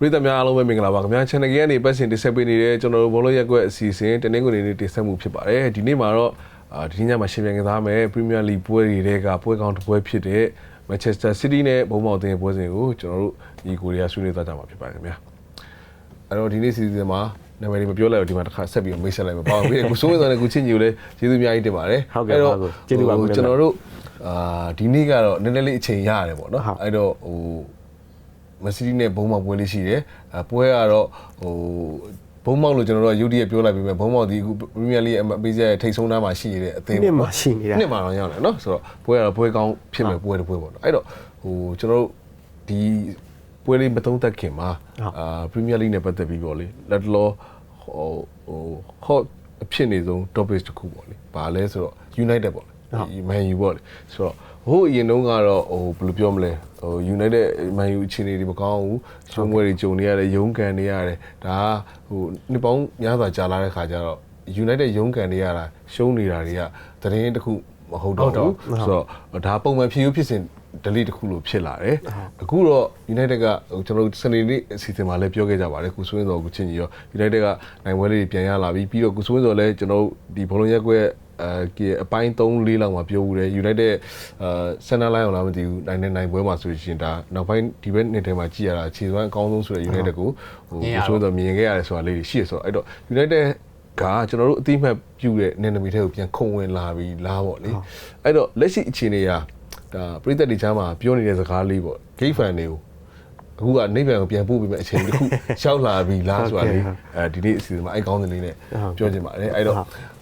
ပရိသတ်များအားလုံးပဲမင်္ဂလာပါခင်ဗျာ channel ကြီးကနေပတ်စင်တင်ဆက်ပေးနေတဲ့ကျွန်တော်တို့ဘောလုံးရက်ကွက်အစီအစဉ်တနင်္ဂနွေနေ့တင်ဆက်မှုဖြစ်ပါတယ်ဒီနေ့မှာတော့အာဒီညမှာရှင်ပြန်ကစားမယ် Premier League ပွဲတွေတဲကပွဲကောင်းတစ်ပွဲဖြစ်တဲ့ Manchester City နဲ့ဘုံမောက်တင်ပွဲစဉ်ကိုကျွန်တော်တို့ဒီကိုရီးယားဆွေးနွေးသွားကြမှာဖြစ်ပါတယ်ခင်ဗျာအဲ့တော့ဒီနေ့စီစဉ်မှာနာမည်လေးမပြောလိုက်တော့ဒီမှာတစ်ခါဆက်ပြီးမိတ်ဆက်လိုက်မှာပါပြီးကိုစိုးဝင်းစောနဲ့ကိုချင်းကြီးကိုလည်းကျေးဇူးအများကြီးတင်ပါတယ်ဟုတ်ကဲ့ပါကိုကျေးဇူးပါကိုကျွန်တော်တို့အာဒီနေ့ကတော့နည်းနည်းလေးအချိန်ရတယ်ပေါ့နော်ဟုတ်အဲ့တော့ဟို မက်ဆီဒီနဲ့ဘုံမောက်ပွဲလေးရှိတယ်အဲပွဲကတော့ဟိုဘုံမောက်လို့ကျွန်တော်တို့ကရုတ်တရက်ပြောလိုက်ပြီမဲ့ဘုံမောက်ဒီအခုပရီးမီယာလိအပေးစရဲ့ထိတ်ဆုံးသားမှာရှိနေတဲ့အသင်းနှစ်မှာရှိနေတာနှစ်မှာတော့ရောက်တယ်နော်ဆိုတော့ပွဲကတော့ပွဲကောင်းဖြစ်မဲ့ပွဲတစ်ပွဲပေါ့နော်အဲ့တော့ဟိုကျွန်တော်တို့ဒီပွဲလေးမသုံးသက်ခင်မှာဟုတ်အာပရီးမီယာလိနဲ့ပတ်သက်ပြီးပေါ့လေလက်တလောဟိုဟို hot အဖြစ်နေဆုံး topic တစ်ခုပေါ့လေဘာလဲဆိုတော့ United ပေါ့လေဒီ Man U ပေါ့လေဆိုတော့ ဟိုအရင်တုန်းကတော့ဟိုဘယ်လိုပြောမလဲဟို United Man U အခြေအနေတွေမကောင်းဘူးရှုံးပွဲတွေကြုံနေရတယ်ရုန်းကန်နေရတယ်ဒါကဟိုနှစ်ပေါင်းများစွာကြာလာတဲ့ခါကျတော့ United ရုန်းကန်နေရတာရှုံးနေတာတွေကသတင်းတစ်ခုမဟုတ်တော့ဘူးဆိုတော့ဒါပုံမှန်ဖြစ်ယူဖြစ်စဉ် delete တစ်ခုလို့ဖြစ်လာတယ်အခုတော့ United ကဟိုကျွန်တော်တို့စနေနေ့အစီအစဉ်မှာလည်းပြောခဲ့ကြပါတယ်ကုဆွင်းစော်ကိုချင်းကြီးရော United ကနိုင်ပွဲလေးတွေပြန်ရလာပြီပြီးတော့ကုဆွင်းစော်လည်းကျွန်တော်တို့ဒီဘောလုံးရက်ကွက် အဲအပိုင်း3 4လောက်မှာပြောဦးတယ် United အာဆန်နာလိုင်းအောင်လားမသိဘူးနိုင်နေနိုင်ပွဲမှာဆိုရင်ဒါနောက်ပိုင်းဒီဘက်နှစ်ထဲမှာကြည့်ရတာခြေစွမ်းအကောင်းဆုံးဆိုတဲ့ United ကိုဟိုကုဆွင်းစော်မြင်ခဲ့ရတယ်ဆိုတာလေးတွေရှိရဆိုတော့အဲ့တော့ United ကကျွန်တော်တို့အတိအမှတ်ပြုတဲ့နယ်နိမိတ်ထဲကိုပြန်ခုံဝင်လာပြီလားပေါ့လေအဲ့တော့လက်ရှိအခြေအနေကဒါပြည်သက်တွေချမ်းမှာပြောနေတဲ့စကားလေးပေါ့ gate fan တွေကိုအခုကနိဗ္ဗာန်ကိုပြန်ပို့ပြီးမှအချိန်တစ်ခုရှောက်လာပြီလားဆိုတာလေးအဲဒီနေ့အစီအစဉ်မှာအဲ့ကောင်းတဲ့လေးနဲ့ပြောချင်ပါတယ်အဲ့တော့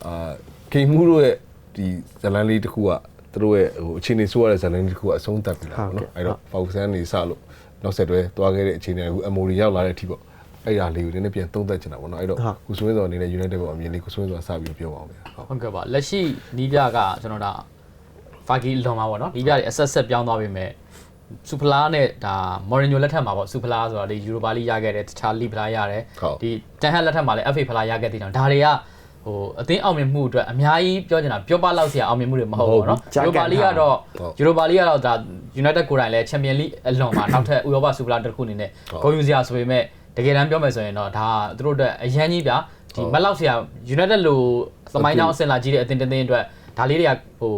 အာ ဂိမ်းမှုတို့ရဲ့ဒီဇလန်လေးတစ်ခုကသူတို့ရဲ့ဟိုအခြေအနေဆိုးရတဲ့ဇလန်လေးတစ်ခုကအဆုံးသတ်ပြီလားပေါ့နော်အဲ့တော့ Foxan နေစလို့နောက်ဆက်တွဲသွားခဲ့တဲ့အခြေအနေကအခု Amori ရောက်လာတဲ့အထိပေါ့အဲ့ဒါလေးကိုနည်းနည်းပြန်သုံးသပ်ချင်တာပေါ့နော်အဲ့တော့ကိုစွင်းစော်အနေနဲ့ United ဘောအမြင်လေးကိုစွင်းစော်စပြီးပြောပါအောင်ဗျာဟုတ်ဟုတ်ကဲ့ပါလက်ရှိနီးပြကကျွန်တော်ဒါဖာဂီလွန်မှာပေါ့နော်နီးပြတွေအဆက်ဆက်ပြောင်းသွားပြီမဲ့စူဖလာနဲ့ဒါမော်ရီညိုလက်ထက်မှာပေါ့စူဖလာဆိုတာဒီယူရိုပါလိရခဲ့တယ်တခြားလိဖလာရတယ်ဒီတန်ဟက်လက်ထက်မှာလည်း FA ဖလာရခဲ့တဲ့တောင်ဒါတွေက ဟိုအသင်းအောင်မြင်မှုအတွက်အများကြီးပြောချင်တာပြောပလောက်စရာအောင်မြင်မှုတွေမဟုတ်ဘူးเนาะယူရိုပါလိကတော့ယူရိုပါလိကတော့ဒါ United ကိုယ်တိုင်လည်းချန်ပီယံလိအလွန်မှာနောက်ထပ်ဥရောပစူဖလာတစ်ခုအနေနဲ့ဂုဏ်ယူစရာဆိုပေမဲ့တကယ်တမ်းပြောမယ်ဆိုရင်တော့ဒါသူတို့အတွက်အရန်ကြီးဗျာဒီမက်လောက်စရာ United လို့သမိုင်းကြောင်းအဆင့်လာကြီးတဲ့အသင်းတစ်သင်းအတွက်ဒါလေးတွေကဟို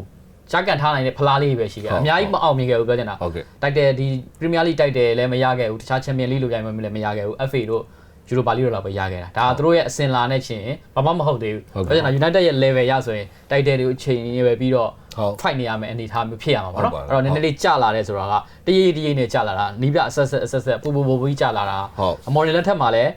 ကြားကန်ထားနိုင်တဲ့ဖလားလေးပဲရှိခဲ့အများကြီးမအောင်မြင်ခဲ့ဘူးပြောချင်တာ ဟုတ်ကဲ့ တိုက်တယ်ဒီ Premier League တိုက်တယ်လည်းမရခဲ့ဘူးတခြား Champions League လိုပြိုင်ပွဲလည်းမရခဲ့ဘူး FA တို့ Europa League တို့လောက်ပဲရခဲ့တာဒါသူတို့ရဲ့အစင်လာနဲ့ချင်းဘာမှမဟုတ်သေးဘူးပြောချင်တာ United ရဲ့ level ရဆိုရင်တိုက်တယ်တွေကိုအချိန်ကြီးပဲပြီးတော့ဟုတ် fight နေရမယ်အနေအထားမျိုးဖြစ်ရမှာပေါ့နော်ဟုတ်အဲ့ပါတော့နည်းနည်းလေးကြလာတယ်ဆိုတာကတရေတရေနဲ့ကြလာတာနီးပြအဆက်ဆက်အဆက်ဆက်ပူပူပူပူကြီးကြလာတာဟုတ်အမော်ဒယ်လက်ထက်မှာလည်း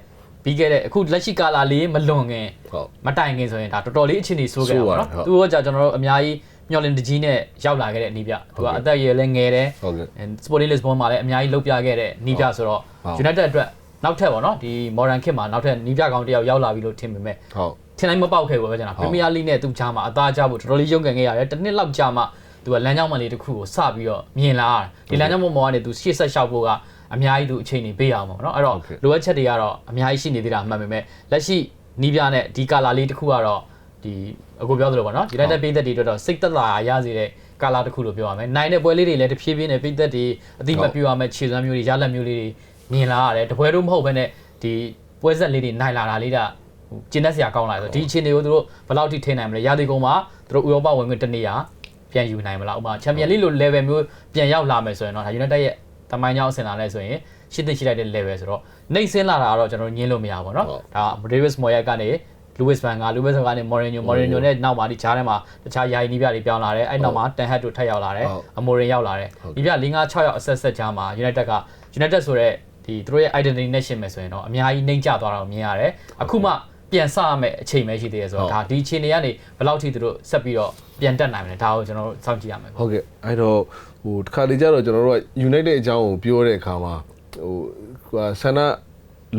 ပြီးခဲ့တဲ့အခုလက်ရှိကာလာလေးမလွန်ခင်ဟုတ်မတိုင်ခင်ဆိုရင်ဒါတော်တော်လေးအခြေအနေဆိုးခဲ့တာပေါ့နော်ဆိုးပါတယ်ဟုတ်သူကကြာကျွန်တော်တို့အများကြီးမျော်လင့်တကြီးနဲ့ရောက်လာခဲ့တဲ့နီးပြသူကအသက်အရွယ်လည်းငယ်တယ်ဟုတ်ကဲ့ Sporting Lisbon မှာလည်းအများကြီးလုပ်ပြခဲ့တဲ့နီးပြဆိုတော့ဟုတ် United အတွက် နောက်ထပ်ပေါ့နော်ဒီ modern kit မှာနောက်ထပ်နီးပြကောင်တစ်ယောက်ရောက်လာပြီလို့ထင်ပေမဲ့ဟုတ်ထင်တိုင်းမပေါက်ခဲ့ဘူးပဲကျွန်တော်ဟုတ် Premier League နဲ့သူ့ချားမှာအသားကျဖို့တော်တော်လေးရုန်းကန်ခဲ့ရတယ်တစ်နှစ်လောက်ကြာမှသူကလမ်းကြောင်းမှန်လေးတစ်ခုကိုစပြီးတော့မြင်လာရတယ်ဒီလမ်းကြောင်းပေါ်မှာကနေသူရှေ့ဆက်လျှောက်ဖို့ကအများကြီးသူအချိန်နေပေးရအောင်ပေါ့နော်အဲ့တော့ဟုတ်ကဲ့လိုအပ်ချက်တွေကတော့အများကြီးရှိနေသေးတာမှန်ပေမဲ့လက်ရှိနီးပြနဲ့ဒီကာလာလေးတစ်ခုကတော့ဒီအခုပြောသလိုပေါ့နော်ဒီလိုက်တဲ့ပေးသက်တွေအတွက်တော့စိတ်သက်သာရစေတဲ့ကာလာတစ်ခုလို့ပြောရမယ်နိုင်တဲ့ပွဲလေးတွေလည်းတဖြည်းဖြည်းနဲ့ပေးသက်တွေအတိမတ်ပြရမယ်ခြေစွမ်းမျိုးတွေရလက်မျိုးလေးတွေ မြင်လာရတယ်တပွဲတော့မဟုတ်ဘဲနဲ့ဒီပွဲဆက်လေးတွေနိုင်လာတာလေးက ဟိုကျင်းတဲ့ဆရာကောင်းလာဆိုဒီအခြေအနေကိုသူတို့ဘယ်လောက်ထိထိနိုင်မလဲရာသီကုန်မှာသူတို့ဥရောပဝင်ခွင့်တစ်နေရာပြန်ယူနိုင်မလားဥပမာချန်ပီယံလိလို level မျိုးပြန်ရောက်လာမယ်ဆိုရင်တော့ဒါ United ရဲ့တမိုင်းကြောင်းအဆင့်လာလဲဆိုရင်ရှစ်သိရှိလိုက်တဲ့ level ဆိုတော့နှိမ့်ဆင်းလာတာကတော့ကျွန်တော်တို့ညင်းလို့မရဘူးเนาะဒါ Davis Moyes ကနေ Luis Van Gaal Luis Van Gaal နဲ့ Mourinho Mourinho နဲ့နောက်မှာဒီဂျားထဲမှာတခြားယာယီနီးပြတွေပြောင်းလာတယ်အဲ့နောက်မှာ Ten Hag တို့ထပ်ရောက်လာတယ် Amorim ရောက်လာတယ်ဒီပြ၄၅6ရောက်အဆက်ဆက်ဂျားမှာ United က United ဆိုတဲ့ ဒီသူတို့ရဲ့ identity နဲ့ရှင်းမယ်ဆိုရင်တော့အများကြီးနှိမ့်ကျသွားတာကိုမြင်ရတယ်အခုမှပြန်စရမယ့်အချိန်ပဲရှိသေးတယ်ဆိုဟုတ်တော့ဒါဒီအချိန်တွေကနေဘယ်လောက်ထိသူတို့ဆက်ပြီးတော့ပြန်တက်နိုင်မလဲဒါကိုကျွန်တော်တို့စောင့်ကြည့်ရမယ်ပေါ့ဟုတ်ကဲ့အဲ့တော့ဟိုတစ်ခါလေကျတော့ကျွန်တော်တို့က United အကြောင်းကိုပြောတဲ့အခါမှာဟိုဟိုဆန္ဒ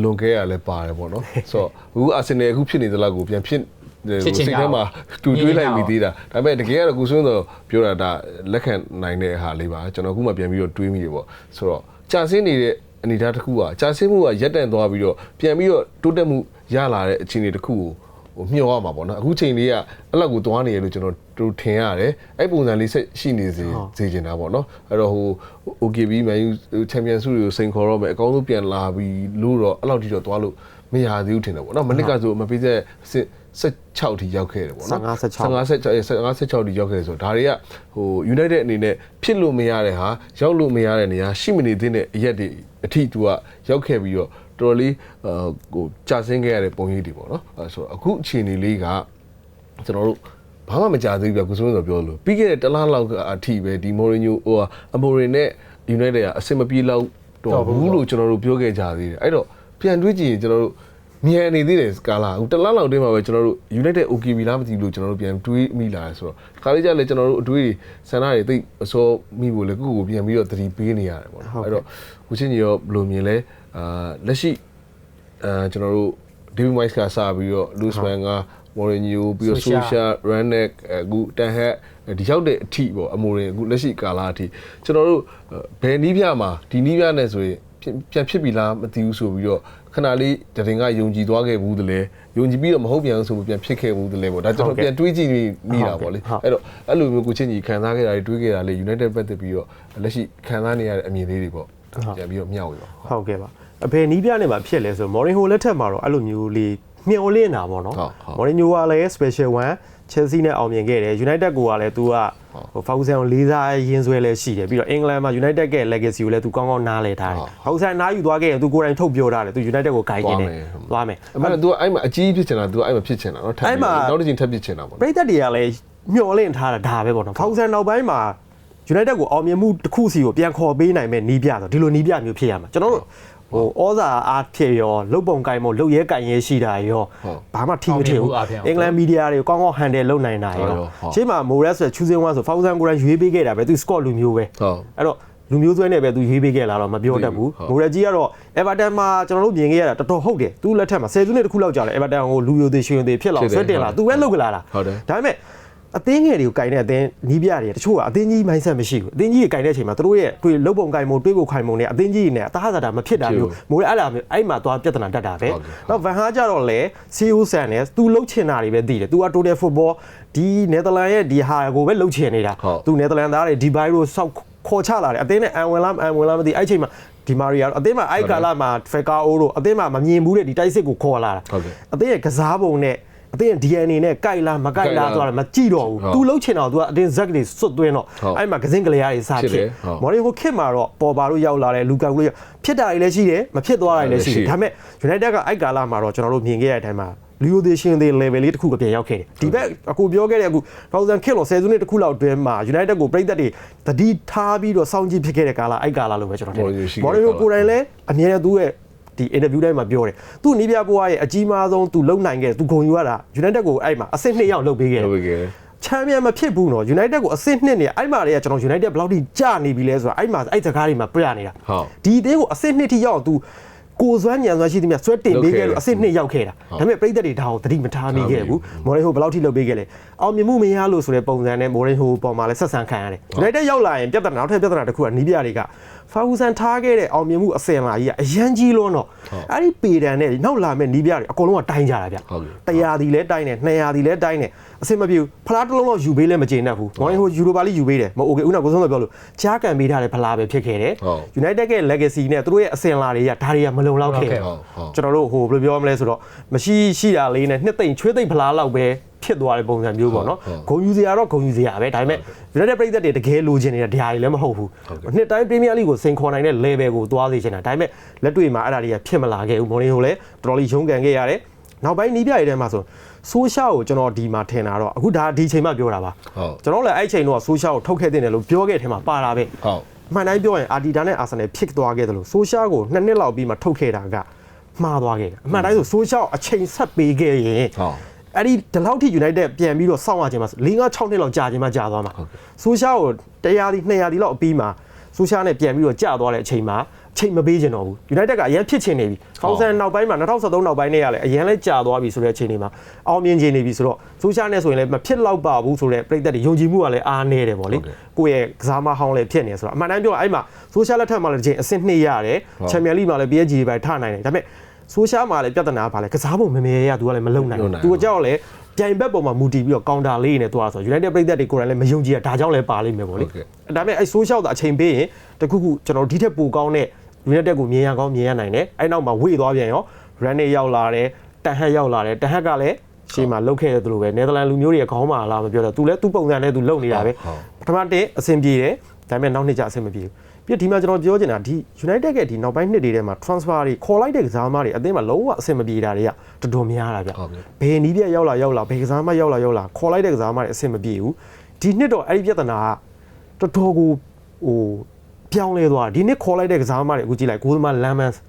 လွန်ခဲ့ရလဲပါတယ်ပေါ့နော်ဆိုတော့အခု Arsenal အခုဖြစ်နေသလောက်ကိုပြန်ဖြစ်တယ်ဟိုစိတ်ထဲမှာတူတွေးလိုက်မိသေးတာဒါပေမဲ့တကယ်ကတော့ကိုစွန်းတော့ပြောတာဒါလက်ခံနိုင်တဲ့ဟာလေးပါကျွန်တော်အခုမှပြန်ပြီးတော့တွေးမိရပေါ့ဆိုတော့ကြာဆင်းနေတဲ့ အနေအထားတစ်ခုကကြာဆင်းမှုကရက်တန့်သွားပြီးတော့ပြန်ပြီးတော့တိုးတက်မှုရလာတဲ့အခြေအနေတစ်ခုကိုဟဟိုမျှော်ရမှာပေါ့နော်အခုချိန်လေးကအဲ့လောက်ကိုသွားနေရလို့ကျွန်တော်တို့ထင်ရတယ်အဲ့ပုံစံလေးဆက်ရှိနေစေစေချင်တာပေါ့နော်အဲ့တော့ဟို OKB မြန်ယူချန်ပီယံဆုတွေကိုစိန်ခေါ်တော့မယ်အကောင်းဆုံးပြန်လာပြီးလို့တော့အဲ့လောက်ထိတော့သွားလို့မရသေးဘူးထင်တယ်ပေါ့နော်မနစ်ကဆိုမပေးသက်စစ် 16ထိရောက်ခဲ့တယ်ပေါ့နော်15 16 15 16 16ထိရောက်ခဲ့တယ်ဆိုတော့ဒါတွေကဟို United အနေနဲ့ဖြစ်လို့မရတဲ့ဟာရောက်လို့မရတဲ့နေရာရှိမနေသေးတဲ့အရက်တွေအထိသူကရောက်ခဲ့ပြီးတော့တော်တော်လေးဟဟိုကြာဆင်းခဲ့ရတဲ့ပုံရိပ်တွေပေါ့နော်အဲဆိုတော့အခုအခြေအနေလေးကကျွန်တော်တို့ဘာမှမကြသေးဘူးပြကိုစိုးဆိုပြောလို့ပြီးခဲ့တဲ့တလားလောက်ကအထိပဲဒီမိုရီညိုဟိုအမိုရီနဲ့ United ကအဆင်မပြေလောက်တော့ဘူးလို့ကျွန်တော်တို့ပြောခဲ့ကြသေးတယ်အဲ့တော့ပြန်တွေးကြည့်ရင်ကျွန်တော်တို့ မြန်နေသေးတယ်ကာလာအခုတလားလောက်တည်းမှာပဲကျွန်တော်တို့ United OK ပြီလားမသိဘူးလို့ကျွန်တော်တို့ပြန်တွေးမိလာတယ်ဆိုတော့ခါလေးကြလဲကျွန်တော်တို့အတွေးဆန္ဒတွေသိအစောမိဖို့လေကိုကိုပြန်ပြီးတော့သတိပေးနေရတယ်ပေါ့နော်အဲ့တော့ဦးချင်းကြီးရောဘယ်လိုမြင်လဲအာလက်ရှိအာကျွန်တော်တို့ David Moyes ကစပြီးတော့ Luis Van Gaal Mourinho ပြီးတော့ Solskjaer Rangnick အခုတန်ဟက်ဒီရောက်တဲ့အထိပေါ့အမိုရင်အခုလက်ရှိကာလာအထိကျွန်တော်တို့ဘယ်နီးပြမှာဒီနီးပြနဲ့ဆိုရင်ပြန်ဖြစ်ပြီလားမသိဘူးဆိုပြီးတော့ ခဏလေးတရင်ကယုံကြည်သွားခဲ့ဘူးတလေယုံကြည်ပြီးတော့မဟုတ်ပြန်ဘူးဆိုပြီးပြန်ဖြစ်ခဲ့ဘူးတလေပေါ့ဒါကျွန်တော်ပြန်တွေးကြည့်မိတာပေါ့လေအဲ့တော့အဲ့လိုမျိုးကိုချင်းကြီးခံစားခဲ့တာတွေတွေးခဲ့တာလေ United ပတ်သက်ပြီးတော့လက်ရှိခံစားနေရတဲ့အမြင်လေးတွေပေါ့ပြန်ပြီးတော့မျှဝေပါဟုတ်ကဲ့ပါအဖေနီးပြနဲ့မှာဖြစ်လဲဆိုမော်ရင်ဟိုလက်ထက်မှာတော့အဲ့လိုမျိုးလေးမျောလင့်တာပေါ့နော်ဟုတ်ဟုတ်မော်ရင်ညိုကလည်း special one Chelsea နဲ့အောင်မြင်ခဲ့တယ် United ကိုကလည်းသူကဟို Ferguson ကိုလေးစားရင်းဆွဲလဲရှိတယ်ပြီးတော့ England မှာ United ရဲ့ legacy ကိုလည်းသူကောင်းကောင်းနားလည်ထားတယ် Ferguson နားယူသွားခဲ့ရင်သူကိုယ်တိုင်ထုတ်ပြောထားတယ်သူ United ကိုဂိုင်နေတယ်သွားမယ်အဲ့တော့ तू အဲ့မှာအကြီးဖြစ်ချင်တာ तू အဲ့မှာဖြစ်ချင်တာเนาะထပ်ပြီးနောက်တစ်ချိန်ထပ်ဖြစ်ချင်တာပေါ့ပြည်သက်တွေကလည်းမျှော်လင့်ထားတာဒါပဲပေါ့နော် Ferguson နောက်ပိုင်းမှာ United ကိုအောင်မြင်မှုတစ်ခုစီကိုပြန်ခေါ်ပေးနိုင်မဲ့နီးပြဆိုဒီလိုနီးပြမျိုးဖြစ်ရမှာကျွန်တော်တို့ ဟိုဩဇာအားဖြစ်ရောလုတ်ပုံကင်မို့လုတ်ရဲကင်ရဲရှိတာရောဘာမှထိမထင်ဘူးအင်္ဂလန်မီဒီယာတွေကိုကောင်းကောင်းဟန်တယ်လုပ်နိုင်တာရောရှေ့မှာ Morales ဆို choosing one ဆို Ferguson ကိုယ်တိုင်ရွေးပေးခဲ့တာပဲသူ Scott လူမျိုးပဲဟုတ်အဲ့တော့လူမျိုးဆွဲနဲ့ပဲသူရွေးပေးခဲ့လာတော့မပြောတတ်ဘူးဟုတ်မိုရကြီးကတော့ Everton မှာကျွန်တော်တို့မြင်ခဲ့ရတာတော်တော်ဟုတ်တယ်သူ့လက်ထက်မှာ10စုနှစ်တစ်ခုလောက်ကြာတယ် Everton ကိုလူယိုသေးရွှေယိုသေးဖြစ်လောက်ဆွဲတင်လာသူပဲလုတ်ကလာတာဟုတ်တယ်ဒါပေမဲ့ အသင်းငယ်တွေကိုကင်တဲ့အသင်းနီးပြတွေတချို့ကအသင်းကြီး mindset မရှိဘူးအသင်းကြီးတွေကင်တဲ့အချိန်မှာသူတို့ရဲ့တွေ့လုတ်ပုံကင်ပုံတွေးပုံခိုင်ပုံနဲ့အသင်းကြီးတွေနဲ့အသားစားတာမဖြစ်တာမျိုးမိုရအဲ့ဒါမျိုးအဲ့မှာသွားပြဿနာတက်တာပဲဟုတ်ကဲ့နောက်ဗန်ဟာကြတော့လေစီယိုဆန်နဲ့သူလှုပ်ချင်တာတွေပဲသိတယ်သူက total football ဒီနယ်သာလန်ရဲ့ဒီဟာကိုပဲလှုပ်ချင်နေတာဟုတ်သူနယ်သာလန်သားတွေဒီဘိုင်ရိုဆောက်ခေါ်ချလာတယ်အသင်းနဲ့အန်ဝင်လားအန်ဝင်လားမသိအဲ့ချိန်မှာဒီမာရီယာအသင်းမှာအိုက်ကာလာမှာဖက်ကာအိုတို့အသင်းမှာမမြင်ဘူးတဲ့ဒီတိုက်စစ်ကိုခေါ်လာတာဟုတ်ကဲ့အသင်းရဲ့ကစားပုံနဲ့ အသင်းရဲ့ DNA နဲ့ကြိုက်လားမကြိုက်လားကြိုက်လားဆိုတာမကြည့်တော့ဘူးဟုတ်သူလှုပ်ချင်တော့သူကအတင်းဇက်တွေစွတ်သွင်းတော့ဟုတ်အဲ့မှာကစင်းကလေးတွေစားဖြစ်ဖြတယ်စ်ဟုတ်မော်ရီဟိုခစ်မှာတော့ပေါ်ပါလို့ရောက်လာတယ်လူကာကူလို့ရောက်ဖြစ်တာတွေလည်းရှိတယ်မဖြစ်သွားတာတွေလည်းရှိတယ်ဒါပေမဲ့ United ကအိုက်ကာလာမှာတော့ကျွန်တော်တို့မြင်ခဲ့ရတဲ့အတိုင်းမှာလီယိုဒေရှင်ဒေ level လေးတစ်ခုကပြန်ရောက်ခဲ့တယ်ဒီဘက်အခုပြောခဲ့တဲ့အခု1000 kill လို့10စုနှစ်တစ်ခုလောက်အတွင်းမှာ United ကိုပြည်သက်တွေတတိထားပြီးတော့စောင့်ကြည့်ဖြစ်ခဲ့တဲ့ကာလာအိုက်ကာလာလို့ပဲကျွန်တော်ထင်တယ် Mourinho ရှိခဲ့မော်ရီဟိုကိုယ်တိုင်လည်းအမြဲတမ်းသူ့ရဲ့ ဒီ interview တိုင်းမှာပြောတယ်သူ့နီးပြဘွားရဲ့အကြီးမားဆုံးသူလုံနိုင်ခဲ့သူဂုံယူရတာ United ကိုအဲ့မှာအဆင့်2ရောက်လုပ်ပေးခဲ့တယ်ဟုတ်ပြီကဲချန်ပီယံမဖြစ်ဘူးနော် United ကိုအဆင့်2နဲ့အဲ့မှာတည်းကကျွန်တော် United ဘယ်လောက်ထိကြာနေပြီလဲဆိုတာအဲ့မှာအဲ့စကားတွေမှာပြရနေတာဟုတ်ဒီအသေးကိုအဆင့်2ထိရောက်အောင် तू ကိုယ်စွမ်းညံစွမ်းရှိသမျှဆွဲတင်ပေးခဲ့လို့အဆင့်2ရောက်ခဲ့တာဒါပေမဲ့ပြည်သက်တွေဒါကိုသတိမထားမိခဲ့ဘူးမော်ရီဟိုဘယ်လောက်ထိလုပ်ပေးခဲ့လဲအောင်မြင်မှုမရလို့ဆိုတဲ့ပုံစံနဲ့မော်ရီဟိုပေါ်မှာလည်းဆက်ဆံခံရတယ် United ရောက်လာရင်ပြဿနာနောက်ထပ်ပြဿနာတစ်ခုကနီးပြတွေက ဖာဝူဆန်ထားခဲ့တဲ့အောင်မြင်မှုအစင်လာကြီးကအရန်ကြီးလွန်းတော့အဲ့ဒီပေတံနဲ့နောက်လာမဲ့နီးပြတွေအကုန်လုံးကတိုင်းကြတာဗျ ဟုတ်ကဲ့ 100ဒီလဲတိုင်းတယ်200ဒီလဲတိုင်းတယ်အဆင်မပြေဘူးဖလားတစ်လုံးတော့ယူပေးလဲမကျေနပ်ဘူးမော်ရင်ဟိုယူရိုပါလိယူပေးတယ်မဟုတ်โอเคဦးနောက်ကိုဆုံးတော့ပြောလို့ချားကန်ပေးထားတဲ့ဖလားပဲဖြစ်ခဲ့တယ် ဟုတ် United ရဲ့ legacy နဲ့သူတို့ရဲ့အစင်လာတွေကဒါတွေကမလုံလောက်ခဲ့ ဟုတ် ဘူး ဟုတ်ဟုတ် ကျွန်တော်တို့ဟိုဘယ်လိုပြောမလဲဆိုတော့မရှိရှိတာလေးနဲ့နှစ်သိမ့်ချွေးသိမ့်ဖလားလောက်ပဲ ဖြစ်သွားတဲ့ပုံစံမျိုးပေါ့နော်ဟုတ်ဂုံယူစရာတော့ဂုံယူစရာပဲဒါပေမဲ့ United ပြည်သက်တွေတကယ်လိုချင်နေတာဒါတွေလည်းမဟုတ်ဘူးဟုတ်ကဲ့နှစ်တိုင်း Premier League ကိုစိန်ခေါ်နိုင်တဲ့ level ကိုသွားစေချင်တာဒါပေမဲ့လက်တွေ့မှာအဲ့ဒါတွေကဖြစ်မလာခဲ့ဘူးမော်နီဟိုလည်းတော်တော်လေးရုန်းကန်ခဲ့ရတယ်နောက်ပိုင်းနီးပြရတဲ့မှာဆိုဆိုရှာကိုကျွန်တော်ဒီမှာထင်တာတော့အခုဒါဒီချိန်မှပြောတာပါဟုတ်ကျွန်တော်လည်းအဲ့ချိန်တော့ဆိုရှာကိုထုတ်ခဲ့တဲ့တယ်လို့ပြောခဲ့တဲ့ထဲမှာပါတာပဲဟုတ်မှန်တိုင်းပြောရင်အာဒီတာနဲ့အာဆင်နယ်ဖြစ်သွားခဲ့တယ်လို့ဆိုရှာကိုနှစ်နှစ်လောက်ပြီးမှထုတ်ခဲ့တာကမှားသွားခဲ့တယ်အမှန်တိုင်းဆိုဆိုရှာကိုအချိန်ဆက်ပေးခဲ့ရင်ဟုတ် အဲ့ဒီဒီလောက်ထိ United ပြန်ပြီးတော့စောင့်ရခြင်းမှာ၄၅6နှစ်လောက်ကြာခြင်းမှာကြာသွားမှာဆိုရှာကို100ဒီ200ဒီလောက်အပြီးမှာဆိုရှာနဲ့ပြန်ပြီးတော့ကြာသွားတဲ့အချိန်မှာအချိန်မပေးချင်တော့ဘူး United ကအရင်ဖြစ်ချင်နေပြီဖောင်ဆန်နောက်ပိုင်းမှာ2013နောက်ပိုင်းနဲ့ရလဲအရင်လဲကြာသွားပြီဆိုတဲ့အချိန်တွေမှာအောင်မြင်ချင်နေပြီဆိုတော့ဆိုရှာနဲ့ဆိုရင်လည်းမဖြစ်တော့ပါဘူးဆိုတော့ပြည်သက်တွေယုံကြည်မှုကလည်းအားနည်းတယ်ဗောလေဟုတ်ကဲ့ကိုယ့်ရဲ့ကစားမဟောင်းလည်းဖြစ်နေဆိုတော့အမှန်တမ်းပြောရင်အဲ့မှာဆိုရှာလက်ထက်မှာလည်းတစ်ချိန်အဆင့်2ရတယ်ချန်ပီယံလိမှာလည်း PSG ပဲထနိုင်တယ်ဒါပေမဲ့ ဆိုရှာမှာလည်းပြဿနာပါလေကစားပုံမမေရရသူကလည်းမလုံနိုင်ဘူးသူကကြောက်လေပြိုင်ဘက်ပေါ်မှာမူတည်ပြီးတော့ကောင်တာလေးနေသွားဆို United ပြည်သက်တွေကိုယ်တိုင်လည်းမယုံကြည်ရဒါကြောင့်လည်းပါလိမ့်မယ်ပေါ့လေဒါပေမဲ့အဲဆိုရှောက်တာအချိန်ပေးရင်တခုခုကျွန်တော်ဒီထက်ပိုကောင်းတဲ့ United ကိုမြင်ရကောင်းမြင်ရနိုင်တယ်အဲနောက်မှာဝေ့သွားပြန်ရော Run နဲ့ရောက်လာတယ်တန်ဟက်ရောက်လာတယ်တန်ဟက်ကလည်းရှေ့မှာလုတ်ခဲ့တယ်သူလိုပဲနယ်သာလန်လူမျိုးတွေကခေါင်းမာလာမပြောတော့သူလည်းသူ့ပုံစံနဲ့သူလုတ်နေတာပဲပထမတစ်အဆင်ပြေတယ်ဒါပေမဲ့နောက်နှစ်ကျအဆင်မပြေဘူး ပြီးဒီမှာကျွန်တော်ပြောချင်တာဒီ United ကဒီနောက်ပိုင်းနှစ်တွေထဲမှာ transfer တွေခေါ်လိုက်တဲ့ကစားသမားတွေအသင်းမှာလုံးဝအဆင်မပြေတာတွေကတော်တော်များတာဗျဘယ်နည်းပြရောက်လာရောက်လာဘယ်ကစားသမားရောက်လာရောက်လာခေါ်လိုက်တဲ့ကစားသမားတွေအဆင်မပြေဘူးဒီနှစ်တော့အဲ့ဒီပြဿနာကတော်တော်ကိုဟိုပြောင်းလဲသွားဒီနှစ်ခေါ်လိုက်တဲ့ကစားသမားတွေအခုကြည့်လိုက်ကိုသမားလမ်မန်စ်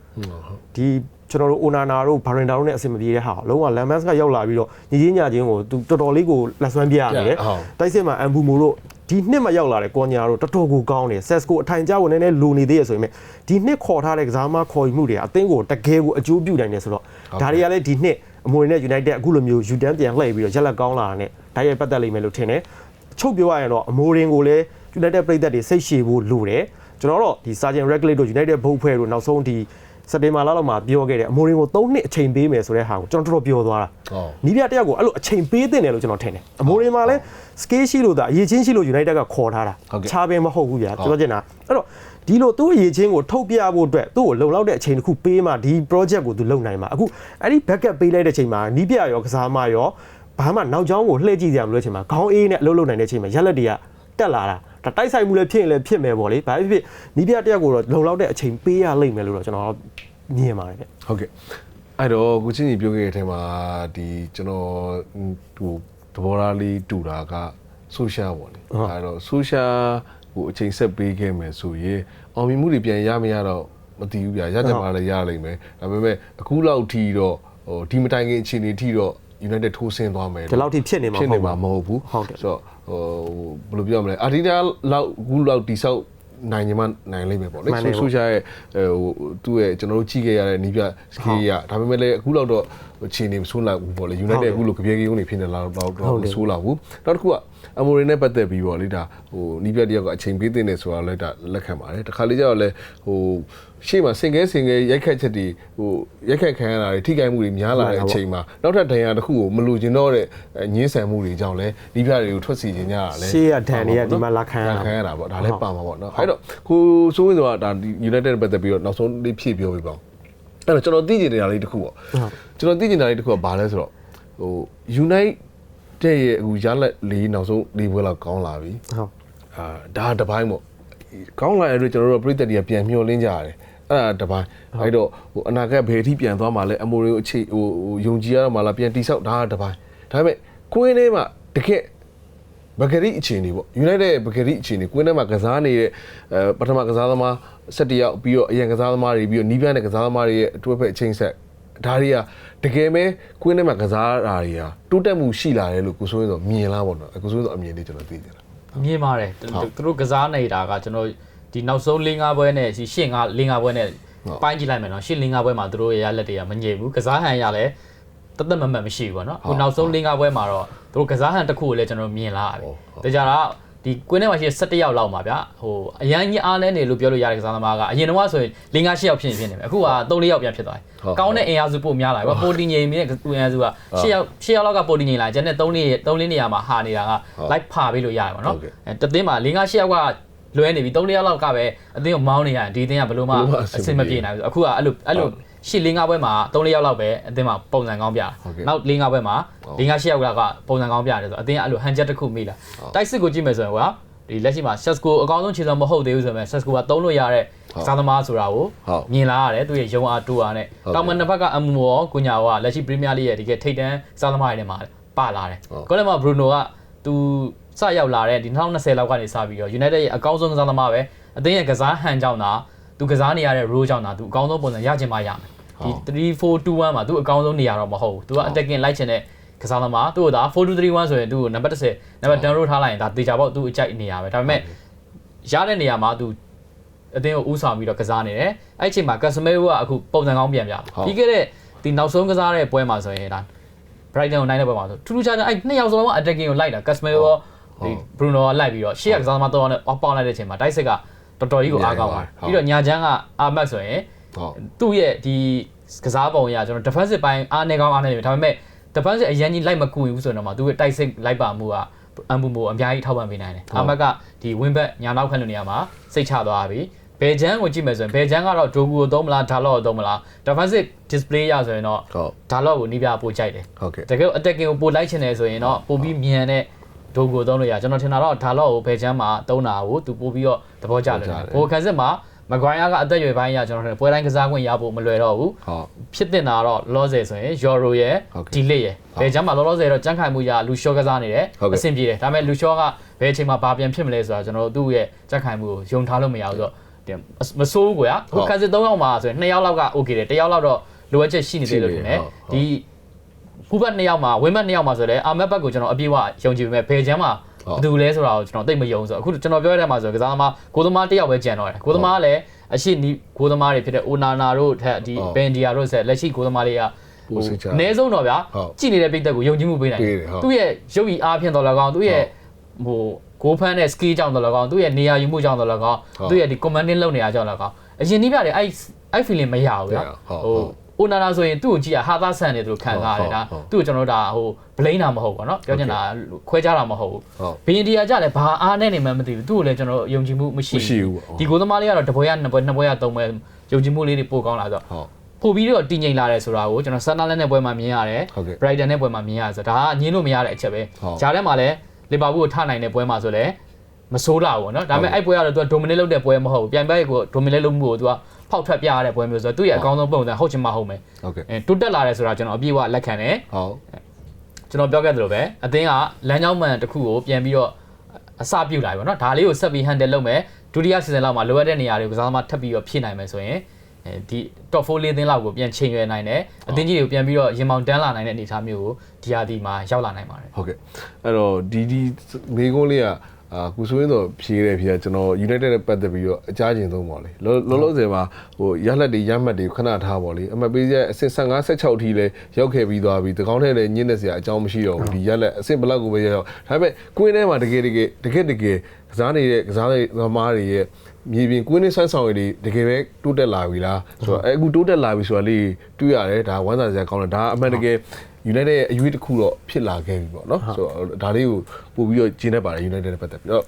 ဒီ ကျွန်တော်တို့အိုနာနာတို့ဘာရင်ဒါတို့နဲ့အဆင်မပြေတဲ့ဟာလုံးဝလမ်မန်စ်ကရောက်လာပြီးတော့ညီချင်းညာချင်းကိုသူတော်တော်လေးကိုလက်ဆွမ်းပြရနေတယ်တိုက်စစ်မှာအန်ဘူမိုတို့ဒီနှစ်မှရောက်လာတဲ့ကောညာတို့တော်တော်ကိုကောင်းတယ်ဆက်စ်ကိုအထိုင်ကျဝင်နေနေလိုနေသေးရဆိုရင်ဒီနှစ်ခေါ်ထားတဲ့ကစားမခေါ်ယူမှုတွေအသင်းကိုတကယ်ကိုအကျိုးပြုနိုင်တယ်ဆိုတော့ဒါတွေကလည်းဒီနှစ်အမွေနဲ့ United အခုလိုမျိုးယူတန်းပြန်လှည့်ပြီးတော့ရက်လက်ကောင်းလာတာနဲ့ဒါရဲ့ပတ်သက်လိမ့်မယ်လို့ထင်တယ်ချုပ်ပြောရရင်တော့အမိုရင်ကိုလည်း United ပြည်သက်တွေစိတ်ရှည်ဖို့လိုတယ်ကျွန်တော်တို့ဒီ Sergeant Regulate တို့ United ဘုတ်ဖွဲ့တို့နောက်ဆုံးဒီ စက်တင်ဘာလလောက်မှာပြောခဲ့တယ်အမိုရင်ကို3နှစ်အချိန်ပေးမယ်ဆိုတဲ့ဟာကိုကျွန်တော်တော်တော်ပြောသွားတာနီးပြတယောက်ကိုအဲ့လိုအချိန်ပေးတင်တယ်လို့ကျွန်တော်ထင်တယ်အမိုရင်မှာလည်း scale ရှိလို့ဒါအရေးချင်းရှိလို့ United ကခေါ်ထားတာချားပင်မဟုတ်ဘူးဗျာပြောချင်တာအဲ့တော့ဒီလိုသူ့အရေးချင်းကိုထုတ်ပြဖို့အတွက်သူ့ကိုလုံလောက်တဲ့အချိန်တစ်ခုပေးမှဒီ project ကိုသူလုပ်နိုင်မှာအခုအဲ့ဒီ backup ပေးလိုက်တဲ့အချိန်မှာနီးပြရောကစားမရောဘာမှနောက်ကျောင်းကိုလှည့်ကြည့်ကြရမလို့အချိန်မှာခေါင်းအေးနဲ့အလုပ်လုပ်နိုင်တဲ့အချိန်မှာရက်လက်တွေကတက်လာတာဒါတိုက်ဆိုင်မှုလည်းဖြစ်ရင်လည်းဖြစ်မယ်ပေါ့လေဘာဖြစ်ဖြစ်နီးပြတယောက်ကိုတော့လုံလောက်တဲ့အချိန်ပေးရလိမ့်မယ်လို့တော့ကျွန်တော် မြင်ပါတယ်ဗျဟုတ်ကဲ့အဲ့တော့ကိုချင်းကြီးပြောခဲ့တဲ့အချိန်မှာဒီကျွန်တော်ဟိုသဘောထားလေးတူတာကဆိုရှယ်ပေါ့လေအဲ့တော့ဆိုရှယ်ဟိုအချိန်ဆက်ပေးခဲ့မယ်ဆိုရင်အောင်မြင်မှုတွေပြန်ရမရတော့မသိဘူးဗျာရကြမှာလည်းရလိမ့်မယ်ဒါပေမဲ့အခုလောက်ထိတော့ဟိုဒီမတိုင်ခင်အခြေအနေထိတော့ United ထိုးဆင်းသွားမယ်ဒီလောက်ထိဖြစ်နေမှာဖြစ်မနေဟုတ်မှာဘူးမဟုတ်ဘူးဟုတ်တယ်ဆိုတော့ဟိုဘယ်လိုပြောမလဲအာတီတာလောက်အခုလောက်တိဆောက် နိုင်ညီမနိုင်လိမ့်မယ်ပေါ့လေမှန်တယ်ဆိုပေါ့ဆိုရှာရဲ့ဟိုသူ့ရဲ့ကျွန်တော်တို့ကြည့်ခဲ့ရတဲ့နီးပြစကီးရဒါပေမဲ့လည်းအခုလောက်တော့ခြေနေမဆိုးလောက်ဘူးပေါ့လေ United အခုလိုကြပြေကြီးုံနေဖြစ်နေလာတော့တော့မဆိုးလောက်ဘူးနောက်တစ်ခုကအမိုရီနဲ့ပတ်သက်ပြီးပေါ့လေဒါဟိုနီးပြတယောက်ကအချိန်ပေးတင်နေဆိုတာလည်းဒါလက်ခံပါတယ်တခါလေကျတော့လည်းဟို ရှေ့မှာစင်ကဲစင်ကဲရိုက်ခတ်ချက်တွေဟိုရိုက်ခတ်ခံရတာတွေထိခိုက်မှုတွေများလာတဲ့အချိန်မှာနောက်ထပ်ဒဏ်ရာတစ်ခုကိုမလိုချင်တော့တဲ့ညင်းဆန်မှုတွေကြောင့်လည်းနီးပြတွေကိုထွက်စီခြင်းကြတာလည်းရှေ့ကဒဏ်တွေကဒီမှာလာခံရတာခံရတာပေါ့ဒါလည်းပါမှာပေါ့နော်အဲ့တော့ကိုစိုးဝင်းဆိုတာဒါ United နဲ့ပတ်သက်ပြီးတော့နောက်ဆုံးလေးဖြည့်ပြောပြပါဦးအဲ့တော့ကျွန်တော်သိကျင်နေတာလေးတစ်ခုပေါ့ကျွန်တော်သိကျင်တာလေးတစ်ခုကဘာလဲဆိုတော့ဟို United ရဲ့အခုရလက်လေးနောက်ဆုံးလေးပွဲလောက်ကောင်းလာပြီဟုတ်အာဒါတစ်ပိုင်းပေါ့ကောင်းလာတဲ့အတွက်ကျွန်တော်တို့ပြည်သက်တွေကပြန်မျှော်လင့်ကြရတယ် အဲ့ဒါတစ်ပိုင်းအဲ့တော့ဟိုအနာဂတ်ဘယ်အထိပြန်သွားမှာလဲအမိုရီကိုအခြေဟိုယုံကြည်ရတော့မှာလားပြန်တိဆောက်ဒါတစ်ပိုင်းဒါပေမဲ့ကွင်းထဲမှာတကယ်ဘဂရီအခြေအနေပေါ့ United ရဲ့ဘဂရီအခြေအနေကွင်းထဲမှာကစားနေတဲ့အဲပထမကစားသမား7ယောက်ပြီးတော့အရင်ကစားသမားတွေပြီးတော့နီးပြတဲ့ကစားသမားတွေရဲ့အတွဲဖက်အချိန်ဆက်ဒါတွေကတကယ်ပဲကွင်းထဲမှာကစားတာတွေကတိုးတက်မှုရှိလာတယ်လို့ကိုစိုးရင်ဆိုမြင်လားပေါ့နော်ကိုစိုးရင်ဆိုအမြင်လေးကျွန်တော်သိတယ်လားမြင်ပါတယ်သူတို့ကစားနေတာကကျွန်တော် ဒီနောက်ဆုံး၄၅ပွဲနဲ့ရှင်း၅၄၅ပွဲနဲ့ပိုင်းကြည့်လိုက်မယ်နော်ရှင်း၄၅ပွဲမှာသူတို့ရဲ့ရလက်တွေကမငြိဘူးကစားဟန်ရလဲတသက်မမတ်မရှိဘူးပေါ့နော်အခုနောက်ဆုံး၄၅ပွဲမှာတော့သူတို့ကစားဟန်တစ်ခုကိုလည်းကျွန်တော်မြင်လာပြီတကြတာဒီကွင်းထဲမှာရှိ17ယောက်လောက်မှာဗျဟိုအရန်ကြီးအားလဲနေလို့ပြောလို့ရတဲ့ကစားသမားကအရင်တော့ဆိုရင်၄၅၈ယောက်ဖြစ်နေဖြစ်နေမယ်အခုက3 4ယောက်ပြန်ဖြစ်သွားတယ်ကောင်းတဲ့အင်အားစုပို့များလာပြီပိုတီငိမ်မြင့်အင်အားစုက၈ယောက်၈ယောက်လောက်ကပိုတီငိမ်လာကျန်တဲ့3 4 3 4နေရာမှာဟာနေတာကလိုက်ဖာပေးလို့ရတယ်ပေါ့နော်အဲတသိန်းမှာ၄၅၈ယောက်က လွဲနေပြီ3 4ယောက်လောက်ကပဲအသင်းကိုမောင်းနေရတယ်ဒီအသင်းကဘယ်လိုမှအဆင်မပြေနိုင်ဘူးအခုကအဲ့လိုအဲ့လိုရှစ်၄၅ပွဲမှာ3 4ယောက်လောက်ပဲအသင်းမှာပုံစံကောင်းပြနောက်၄၅ပွဲမှာ၄၅၈ယောက်ကပုံစံကောင်းပြတယ်ဆိုအသင်းကအဲ့လိုဟန်ချက်တစ်ခုမိလာတိုက်စစ်ကိုကြည့်မယ်ဆိုရင်ကွာဒီလက်ရှိမှာ Sesco အကောင်းဆုံးခြေစွမ်းမဟုတ်သေးဘူးဆိုပေမဲ့ Sesco ကသုံးလို့ရတဲ့စားသမားဆိုတာကိုမြင်လာရတယ်သူရဲ့ရုံအားတူအားနဲ့တောင်မန်တစ်ဖက်ကအမူမောကုညာဝါလက်ရှိ Premier League ရဲ့ဒီကထိတ်တန်းစားသမားတွေထဲမှာပါလာတယ်ကိုလည်းမ Bruno ကသူ စရောက်လာတဲ့ဒီ2020လောက်ကနေစပြီးတော့ United ရဲ့အကောင်းဆုံးကစားသမားပဲအသင်းရဲ့ကစားဟန်ကြောင့်သာသူကစားနေရတဲ့ role ကြောင့်သာသူအကောင်းဆုံးပုံစံရချင်မှရမယ်ဒီ3421မှာသူအကောင်းဆုံးနေရာတော့မဟုတ်ဘူးသူက attacking လိုက်ချင်တဲ့ကစားသမားသူ့ကိုဒါ4231ဆိုရင်သူ့ကိုနံပါတ်30နံပါတ်10 row ထားလိုက်ရင်ဒါတေချာပေါ့သူ့အကြိုက်နေရာပဲဒါပေမဲ့ရတဲ့နေရာမှာသူအတင်းကိုဥဆောင်ပြီးတော့ကစားနေတယ်အဲ့အချိန်မှာ Casemiro ကအခုပုံစံကောင်းပြန်ပြပြီးခဲ့တဲ့ဒီနောက်ဆုံးကစားတဲ့ပွဲမှာဆိုရင်ဒါ Brighton ကိုနိုင်တဲ့ပွဲမှာဆိုထူးထူးခြားခြားအဲ့နှစ်ယောက်စလုံးက attacking ကိုလိုက်တာ Casemiro ရော ဒီ Bruno ကလိုက်ပြီးတော့ရှေ့ကကစားသမားတော့နဲ့ off ပေါက်လိုက်တဲ့အချိန်မှာတိုက်စစ်ကတော်တော်ကြီးကိုအားကောင်းပါတယ်ပြီးတော့ညာချမ်းကအာမတ်ဆိုရင်ဟုတ်သူ့ရဲ့ဒီကစားပုံအရကျွန်တော် defensive ပိုင်းအားနေကောင်းအားနေတယ်ဒါပေမဲ့ defensive အရင်ကြီးလိုက်မကူဘူးဆိုတော့မှသူရဲ့တိုက်စစ်လိုက်ပါမှုကအမ်ဘူမိုအများကြီးထောက်ပံ့ပေးနိုင်တယ်အာမတ်ကဒီ win back ညာနောက်ခံလူနေရာမှာစိတ်ချသွားပြီဘယ်ချမ်းကိုကြည့်မယ်ဆိုရင်ဘယ်ချမ်းကတော့ဒိုဂူကိုသုံးမလားဒါလော့ကိုသုံးမလား defensive display ရဆိုရင်တော့ဟုတ်ဒါလော့ကိုနီးပြပို့ကြိုက်တယ်ဟုတ်ကဲ့တကယ် attacking ကိုပို့လိုက်ချင်တယ်ဆိုရင်တော့ပို့ပြီးမြန်တဲ့ ဒိုကိုသုံးလို့ရကျွန်တော်ထင်တာတော့ဒါလော့ကိုဘယ်ချမ်းမှာသုံးတာကိုသူပို့ပြီးတော့သဘောကျတယ်ဟိုခန်းစစ်မှာမကွိုင်းယာကအသက်အရွယ်ပိုင်းရကျွန်တော်ထင်ပွဲတိုင်းကစားခွင့်ရဖို့မလွယ်တော့ဘူးဟုတ်ဖြစ်တင်တာတော့လောဆယ်ဆိုရင် Euro ရဲ့ဟုတ်ကဲ့ Delay ရဲ့ဘယ်ချမ်းမှာလောလောဆယ်တော့ကြမ်းခိုင်မှုရလူရှော့ကစားနေတယ်ဟုတ်ကဲ့အဆင်ပြေတယ်ဒါပေမဲ့လူရှော့ကဘယ်အချိန်မှာဘာပြန်ဖြစ်မလဲဆိုတာကျွန်တော်တို့သူ့ရဲ့ကြက်ခိုင်မှုကိုယုံထားလို့မရဘူးဆိုတော့တင်မဆိုးဘူးကွာဟုတ်ဟိုခန်းစစ်3ယောက်မှာဆိုရင်2ယောက်လောက်က okay တယ်1ယောက်လောက်တော့လိုအပ်ချက်ရှိနေသေးလို့ထင်တယ်ဟုတ်ဟုတ်ဒီ ဖူးဘတ်2ယောက်မှာဝင်းဘတ်2ယောက်မှာဆိုလည်းအာမက်ဘတ်ကိုကျွန်တော်အပြည့်အဝယုံကြည်ပေမဲ့ဘယ်ချမ်းမှာဟုတ်ဘယ်သူလဲဆိုတာကိုကျွန်တော်သိပ်မယုံဆိုတော့အခုကျွန်တော်ပြောရတဲ့မှာဆိုကစားသမားကိုသမားတစ်ယောက်ပဲကြံတော့တယ်ကိုသမားကလည်းအရှိနီးကိုသမားတွေဖြစ်တဲ့အိုနာနာတို့ထက်ဒီဟုတ်ဘန်ဒီယာတို့ဆက်လက်ရှိကိုသမားတွေကပိုစိတ်ချအနည်းဆုံးတော့ဗျာဟုတ်ကြည်နေတဲ့ပိတ်သက်ကိုယုံကြည်မှုပေးနိုင်ပေးတယ်ဟုတ်သူ့ရဲ့ရုပ်ရည်အားဖြင့်တော့လည်းကောင်းသူ့ရဲ့ဟိုကိုဖန်းတဲ့ skill ကြောင့်တော့လည်းကောင်းသူ့ရဲ့နေရာယူမှုကြောင့်တော့လည်းကောင်းဟုတ်သူ့ရဲ့ဒီ commanding လုပ်နေတာကြောင့်လည်းကောင်းအရင်နှိပြတယ်အဲ့အဲ့ feeling မရဘူးဗျာဟုတ်ဟုတ် အိုနာနာဆိုရင်သူ့ကိုကြည့်ရဟာသားဆန်နေသူလို့ခံစားရတယ်ဒါ ဟုတ်ဟုတ် သူ့ကိုကျွန်တော်တို့ဒါဟို blame တာမဟုတ်ဘူးเนาะပြောချင်တာခွဲခြားတာမဟုတ်ဘူး ဟုတ် ဘီအင်ဒီယာကြလည်းဘာအားနဲ့နေမှမသိဘူးသူ့ကိုလည်းကျွန်တော်ယုံကြည်မှုမရှိ မရှိဘူးပေါ့ ဒီကိုသမားလေးကတော့တပွဲရနှစ်ပွဲနှစ်ပွဲရသုံးပွဲယုံကြည်မှုလေးတွေပို့ကောင်းလာဆိုတော့ ဟုတ် ပို့ပြီးတော့တည်ငြိမ်လာတယ်ဆိုတာကိုကျွန်တော်ဆန်နာလက်နဲ့ပွဲမှာမြင်ရတယ် ဟုတ်ကဲ့ Brighton နဲ့ပွဲမှာမြင်ရတယ်ဆိုတော့ဒါကညင်းလို့မရတဲ့အချက်ပဲ ဟုတ် ဂျားထဲမှာလည်းလီဗာပူးကိုထနိုင်တဲ့ပွဲမှာဆိုလည်းမဆိုးလာဘူးเนาะဒါပေမဲ့ ဟုတ် အဲ့ပွဲကတော့ तू က dominate လုပ်တဲ့ပွဲမဟုတ်ဘူးပြန်ပဲကို dominate လုပ်မှုကို तू က ဖောက်ထွက်ပြရတဲ့ပွဲမျိုးဆိုတော့သူ့ရဲ့အကောင်းဆုံးပုံစံဟုတ်ချင်မှဟုတ်မယ်ဟုတ်ကဲ့အဲတိုးတက်လာတယ်ဆိုတာကျွန်တော်အပြည့်အဝလက်ခံတယ်ဟုတ်ကျွန်တော်ပြောခဲ့သလိုပဲအသင်းကလမ်းကြောင်းမှန်တစ်ခုကိုပြန်ပြီးတော့အစပြုတ်လာပြီပေါ့နော်ဒါလေးကိုဆက်ပြီး handle လုပ်မယ်ဒုတိယ season လောက်မှာလိုအပ်တဲ့နေရာတွေကိုကစားသမားထပ်ပြီးတော့ဖြည့်နိုင်မယ်ဆိုရင်အဲဒီ top 4လေးသင်းလောက်ကိုပြန်ချိန်ရွယ်နိုင်တယ်အသင်းကြီးတွေကိုပြန်ပြီးတော့ရင်မောင်တန်းလာနိုင်တဲ့အနေအထားမျိုးကိုဒီဟာဒီမှာရောက်လာနိုင်ပါတယ်ဟုတ်ကဲ့အဲ့တော့ဒီဒီမေကုန်းလေးက အာကုဆိုရင်တော့ဖြေးတယ်ဖြေးတယ်ကျွန်တော် United နဲ့ပတ်သက်ပြီးတော့အကြကျင်ဆုံးပေါ့လေလောလောလောဆယ်မှာဟိုရလက်တွေရမှတ်တွေခဏထားပေါ့လေအမှတ်ပေးချက်အဆင့်15 16ထိလဲရောက်ခဲ့ပြီးသွားပြီတကောင်းထဲလည်းညင်းနေစရာအကြောင်းမရှိတော့ဘူးဒီရလက်အဆင့်ဘလောက်ကိုပဲရောက်ဒါပေမဲ့ကွင်းထဲမှာတကယ်တကယ်တကယ်တကယ်ကစားနေတဲ့ကစားသမားတွေရဲ့မြေပြင်ကွင်းနဲ့ဆွမ်းဆောင်ရည်တွေတကယ်ပဲတိုးတက်လာပြီလားဆိုတော့အဲအခုတိုးတက်လာပြီဆိုတာလေးတွေ့ရတယ်ဒါဝမ်းသာစရာကောင်းတယ်ဒါအမှန်တကယ် United ရဲ့အရွေးတစ်ခုတော့ဖြစ်လာခဲ့ပြီပေါ့နော်ဆိုတော့ဒါလေးကိုပို့ပြီးတော့ကျင်းနေပါတယ် United နဲ့ပတ်သက်ပြီးတော့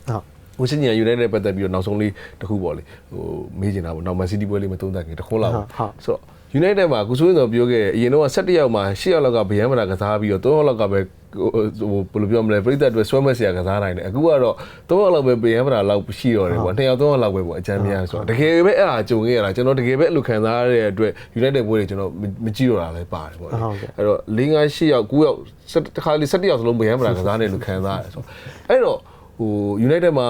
ဟုတ်ဟိုစင်ညာ United နဲ့ပတ်သက်ပြီးတော့နောက်ဆုံးလေးတစ်ခုပေါ့လေဟိုမေးချင်တာပေါ့နောက် Man City ပွဲလေးမသုံးသပ်ခင်တစ်ခွန်းလောက်ဟုတ်ဟုတ်ဆိုတော့ United မှာကိုစိုးရင်တော့ပြောခဲ့တယ်အရင်တော့17ယောက်မှာ10ယောက်လောက်ကဗျမ်းမနာကစားပြီးတော့3ယောက်လောက်ကပဲဟိုဘယ်လိုပြောမလဲပြည်သက်အတွက်ဆွဲမက်စရာကစားနိုင်တယ်အခုကတော့3ယောက်လောက်ပဲဗျမ်းမနာလောက်ရှိတော့တယ်ပေါ့2ယောက်3ယောက်လောက်ပဲပေါ့အကြမ်းများဆိုတော့တကယ်ပဲအဲ့ဒါကြုံခဲ့ရတာကျွန်တော်တကယ်ပဲအဲ့လိုခံစားရတဲ့အတွက် United ပွဲတွေကျွန်တော်မကြည့်တော့တာလည်းပါတယ်ပေါ့လေဟုတ်ကဲ့အဲ့တော့၄၅၈ယောက်9ယောက်တစ်ခါလေ17ယောက်စလုံးဗျမ်းမနာကစားနေလို့ခံစားရတယ်ဆိုတော့အဲ့တော့ ဟို United မှာ